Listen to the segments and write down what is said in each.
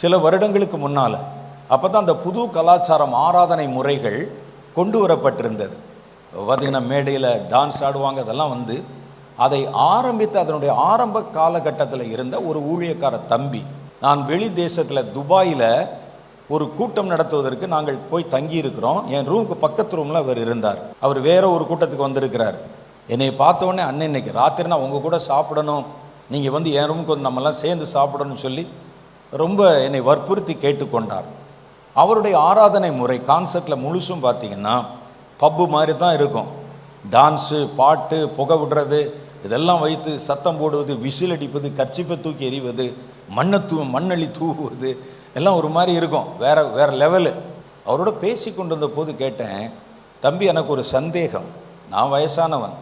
சில வருடங்களுக்கு முன்னால் அப்போ தான் அந்த புது கலாச்சாரம் ஆராதனை முறைகள் கொண்டு வரப்பட்டிருந்தது. பார்த்திங்கன்னா மேடையில் டான்ஸ் ஆடுவாங்க அதெல்லாம் வந்து அதை ஆரம்பித்து அதனுடைய ஆரம்ப காலகட்டத்தில் இருந்த ஒரு ஊழியக்கார தம்பி. நான் வெளி தேசத்தில் துபாயில் ஒரு கூட்டம் நடத்துவதற்கு நாங்கள் போய் தங்கி இருக்கிறோம் என் ரூமுக்கு பக்கத்து ரூமில் அவர் இருந்தார். அவர் வேற ஒரு கூட்டத்துக்கு வந்திருக்கிறார். என்னை பார்த்தோன்னே அண்ணன் இன்னைக்கு ராத்திரி நான் உங்கள் கூட சாப்பிடணும். நீங்கள் வந்து என் ரூமுக்கு வந்து நம்மலாம் சேர்ந்து சாப்பிடணும்னு சொல்லி ரொம்ப என்னை வற்புறுத்தி கேட்டுக்கொண்டார். அவருடைய ஆராதனை முறை கான்செப்டில் முழுசும் பார்த்தீங்கன்னா பப்பு மாதிரி தான் இருக்கும். டான்ஸு பாட்டு புகை விடுறது இதெல்லாம் வைத்து சத்தம் போடுவது விசில் அடிப்பது கர்ச்சிப்பை தூக்கி எறிவது மண்ணை தூ மண்ணள்ளி தூவுவது எல்லாம் ஒரு மாதிரி இருக்கும். வேற வேற லெவலு அவரோட பேசி கொண்டிருந்த போது கேட்டேன் தம்பி எனக்கு ஒரு சந்தேகம். நான் வயசானவன்.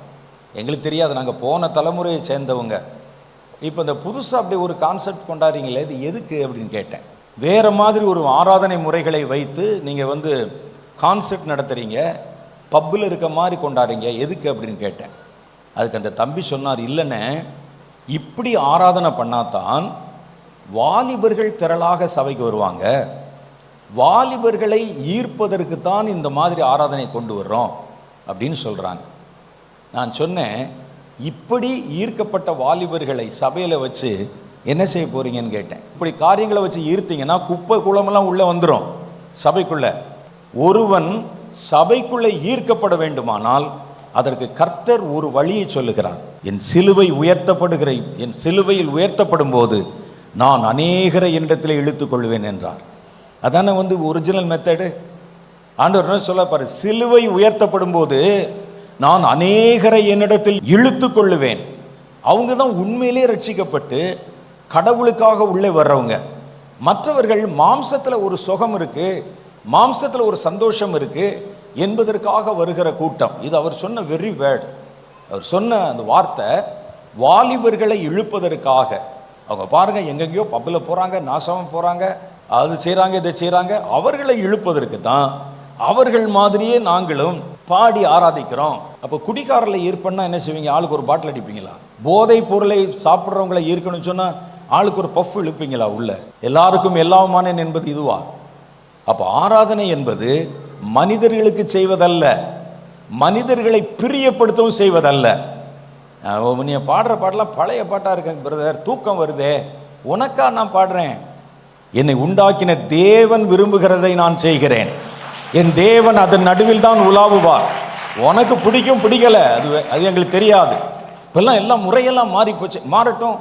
எங்களுக்கு தெரியாது. நாங்கள் போன தலைமுறையை சேர்ந்தவங்க. இப்போ இந்த புதுசாக அப்படி ஒரு கான்செப்ட் கொண்டாடுறீங்களே இது எதுக்கு அப்படின்னு கேட்டேன். வேறு மாதிரி ஒரு ஆராதனை முறைகளை வைத்து நீங்கள் வந்து கான்செப்ட் நடத்துகிறீங்க பப்பில் இருக்க மாதிரி கொண்டாடுறீங்க எதுக்கு அப்படின்னு கேட்டேன். அதுக்கு அந்த தம்பி சொன்னார் இல்லைன்னு இப்படி ஆராதனை பண்ணாதான் வாலிபர்கள் திரளாக சபைக்கு வருவாங்க. வாலிபர்களை ஈர்ப்பதற்கு தான் இந்த மாதிரி ஆராதனை கொண்டு வர்றோம். அப்படின்னு சொல்கிறாங்க நான் சொன்னேன் இப்படி ஈர்க்கப்பட்ட வாலிபர்களை சபையில் வச்சு என்ன செய்ய போறீங்கன்னு கேட்டேன். இப்படி காரியங்களை வச்சு ஈர்த்தீங்கன்னா குப்பை குளமெல்லாம் உள்ளே வந்துடும் சபைக்குள்ள. ஒருவன் சபைக்குள்ளே ஈர்க்கப்பட வேண்டுமானால் அதற்கு கர்த்தர் ஒரு வழியை சொல்லுகிறார். என் சிலுவை உயர்த்தப்படுகிற என் சிலுவையில் உயர்த்தப்படும் போது நான் அநேகரை என்னிடத்தில் இழுத்துக்கொள்வேன் என்றார். அதானே வந்து ஒரிஜினல் மெத்தடு ஆண்டவர் என்ன சொல்ல பாரு சிலுவை உயர்த்தப்படும் போது நான் அநேகரை என்னிடத்தில் இழுத்து கொள்ளுவேன். அவங்க தான் உண்மையிலே ரட்சிக்கப்பட்டு கடவுளுக்காக உள்ளே வர்றவங்க. மற்றவர்கள் மாம்சத்தில் ஒரு சுகம் இருக்கு மாம்சத்தில் ஒரு சந்தோஷம் இருக்கு என்பதற்காக வருகிற கூட்டம். இது அவர் சொன்ன வெரி வேர்டு அவர் சொன்ன அந்த வார்த்தை வாலிபர்களை இழுப்பதற்காக. அவங்க பாருங்க எங்கெங்கேயோ பப்பில் போகிறாங்க நாசமாக போகிறாங்க அது செய்கிறாங்க இதை செய்கிறாங்க அவர்களை இழுப்பதற்கு தான் அவர்கள் மாதிரியே நாங்களும் பாடி ஆராதிக்கிறோம். அப்போ குடிகாரில் ஈர்ப்பண்ணா என்ன செய்வீங்க? ஆளுக்கு ஒரு பாட்டில் அடிப்பீங்களா? போதைப் பொருளை சாப்பிட்றவங்களை ஈர்க்கணும்னு சொன்னால் ஆளுக்கு ஒரு பஃப் இழுப்பீங்களா உள்ள? எல்லாருக்கும் எல்லாமானேன் என்பது இதுவா? அப்போ ஆராதனை என்பது மனிதர்களுக்கு செய்வதல்ல. மனிதர்களை பிரியப்படுத்தவும் செய்வதல்ல. அஹ் நீ பாடுற பாட்டெல்லாம் பழைய பாட்டாக இருக்காங்க பிரதர் தூக்கம் வருதே. உனக்கா நான் பாடுறேன். என்னை உண்டாக்கின தேவன் விரும்புகிறதை நான் செய்கிறேன். என் தேவன் அதன் நடுவில் தான் உலாவுவார். உனக்கு பிடிக்கும் பிடிக்கல. அது அது எங்களுக்கு தெரியாது. இப்பெல்லாம் எல்லாம் முறையெல்லாம் மாறி போச்சு மாறட்டும்.